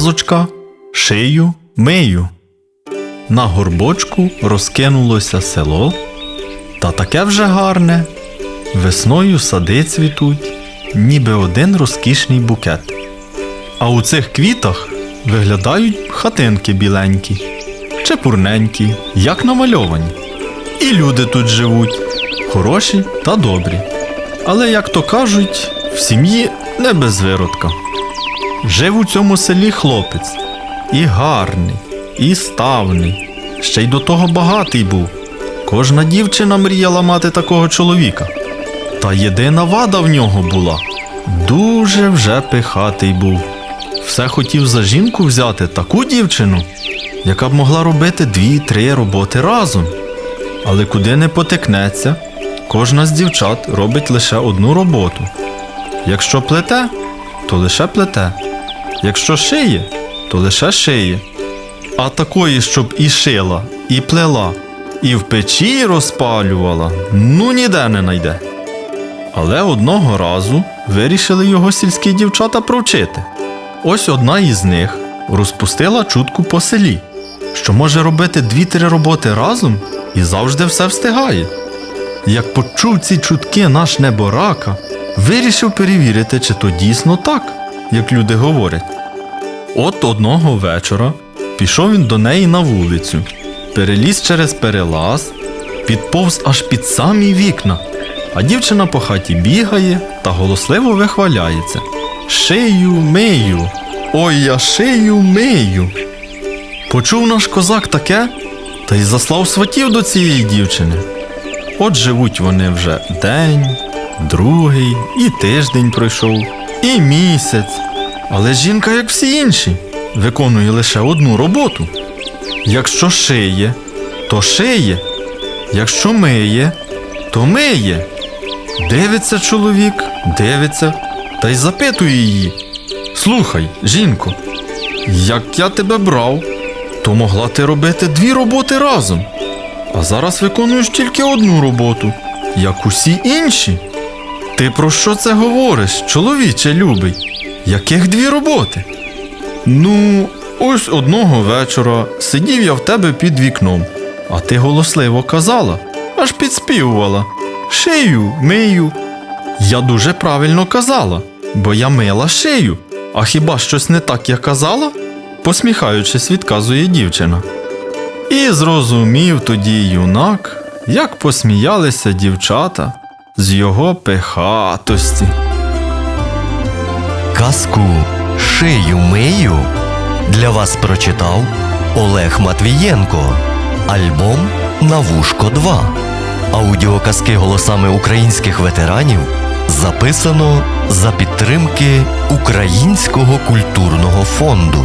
Казочка Шию мию. На горбочку розкинулося село, та таке вже гарне. Весною сади цвітуть, ніби один розкішний букет. А у цих квітах виглядають хатинки біленькі, чепурненькі, як намальовані. І люди тут живуть, хороші та добрі. Але, як то кажуть, в сім'ї не без виродка. Жив у цьому селі хлопець, і гарний, і ставний, ще й до того багатий був. Кожна дівчина мріяла мати такого чоловіка. Та єдина вада в нього була дуже вже пихатий був. Все хотів за жінку взяти таку дівчину, яка б могла робити дві-три роботи разом. Але куди не потикнеться, кожна з дівчат робить лише одну роботу. Якщо плете, то лише плете. Якщо шиє, то лише шиє. А такої, щоб і шила, і плела, і в печі розпалювала, ну ніде не найде. Але одного разу вирішили його сільські дівчата провчити. Ось одна із них розпустила чутку по селі, що може робити дві-три роботи разом і завжди все встигає. Як почув ці чутки наш неборака, вирішив перевірити, чи то дійсно так, як люди говорять. От одного вечора пішов він до неї на вулицю, переліз через перелаз, підповз аж під самі вікна, а дівчина по хаті бігає та голосливо вихваляється. Шию мию, ой я шию мию. Почув наш козак таке, та й заслав сватів до цієї дівчини. От живуть вони вже день, другий, і тиждень пройшов, і місяць. Але жінка, як всі інші, виконує лише одну роботу. Якщо шиє, то шиє, якщо миє, то миє. Дивиться чоловік, дивиться, та й запитує її. Слухай, жінко, як я тебе брав, то могла ти робити дві роботи разом. А зараз виконуєш тільки одну роботу, як усі інші. Ти про що це говориш, чоловіче любий? Яких дві роботи? Ну, ось одного вечора сидів я в тебе під вікном, а ти голосливо казала, аж підспівувала. Шию, мию. Я дуже правильно казала, бо я мила шию. А хіба щось не так я казала? посміхаючись, відказує дівчина. І зрозумів тоді юнак, як посміялися дівчата з його пихатості. Казку Шию мию для вас прочитав Олег Матвієнко. Альбом На вушко 2. Аудіоказки голосами українських ветеранів записано за підтримки Українського культурного фонду.